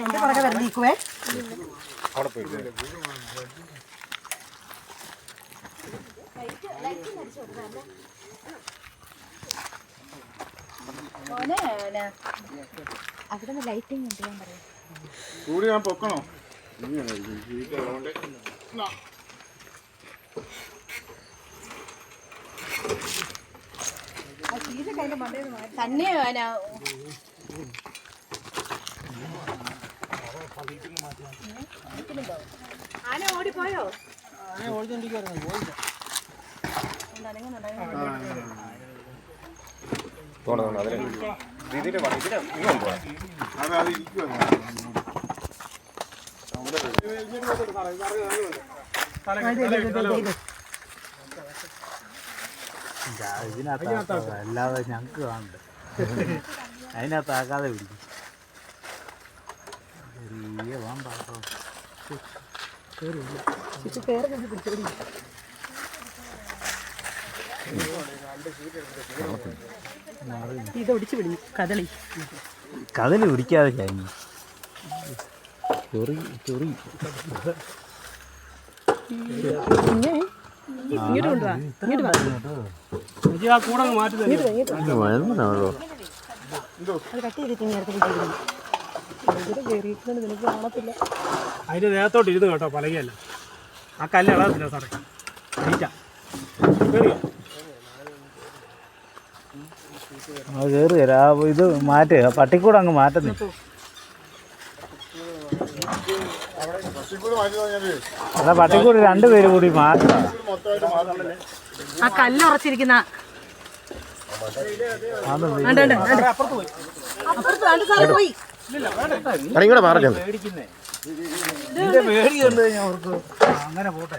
എന്റെ പുറകെ വരുന്നേക്കുവേ. അവിടെ പോയിട്ട് അവിടെ ലൈറ്റിംഗ് ഉണ്ട് ഞാൻ പറയാം. കൂടി ഞാൻ പൊക്കണോ? തന്നെ പിന്നെ ആന ഓടിപ്പോയോ തോണം തോണം അതിന് ഇതിന്റെ വ- ഇതിന് ഇങ്ങോട്ട് പോണം അത് അത് ഇരിക്കുവാ ഇതിനകത്ത് അല്ലാതെ ഞങ്ങൾക്ക് കാണണ്ട അതിനകത്ത് ആക്കാതെ പിടിക്കും. ചെറിയ വേണ്ട ഇത് ഒടിച്ചു പിടിഞ്ഞു കദളി. കദളി പിടിക്കാതെ കഴിഞ്ഞു. ചൊറി ചൊറി. പിന്നെ ഇങ്ങോട്ട് കൊണ്ടുവാ ഇങ്ങോട്ട് വാ. അത് കട്ട് ചെയ്തിട്ട് ഭയങ്കര കയറിയിരിക്കുന്നത് നിനക്ക് കാണത്തില്ല. നേരത്തോട്ട് ഇരുന്ന് കേട്ടോ പലകയല്ല. ആ കല്ല് ഇളകത്തില്ല സാറേ. കേറിയോ? അത് കയറി ഇത് മാറ്റേ ആ പട്ടിക്കൂടെ അങ്ങ് മാറ്റുന്നു. അല്ല പട്ടിക്കൂടി രണ്ടുപേര് കൂടി ആ കല്ല് ഉറച്ചിരിക്കുന്ന. ഇങ്ങോട്ട് അങ്ങനെ പോട്ടെ.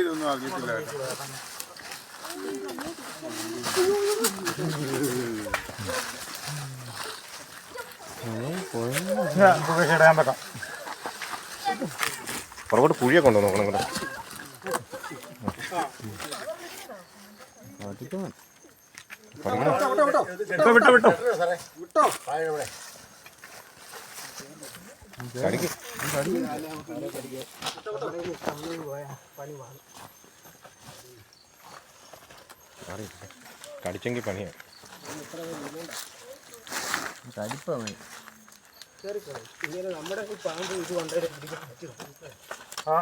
ഇതൊന്നും അറിഞ്ഞിട്ടില്ല കേട്ടോ. ഇടാൻ പറ്റാം പുറകോട്ട് കുഴിയെ കൊണ്ടു നോക്കണം ഇങ്ങോട്ട്. വിട്ടോ, വിട്ടോ, വിട്ടോ. കടിക്ക് അറിയില്ല. കടിച്ചെങ്കിൽ പണിയാണ് കാലം കാലം കടിക്കാം ആ,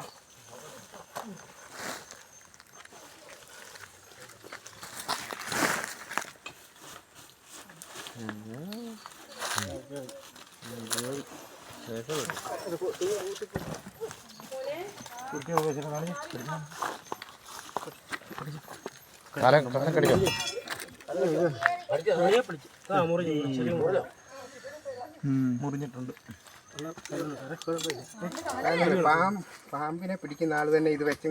മുറിഞ്ഞു, ചെറിയ മുറിഞ്ഞു. മുറിഞ്ഞിട്ടുണ്ട് പാമ്പിനെ പിടിക്കുന്ന ആൾ തന്നെ ഇത് വെച്ചും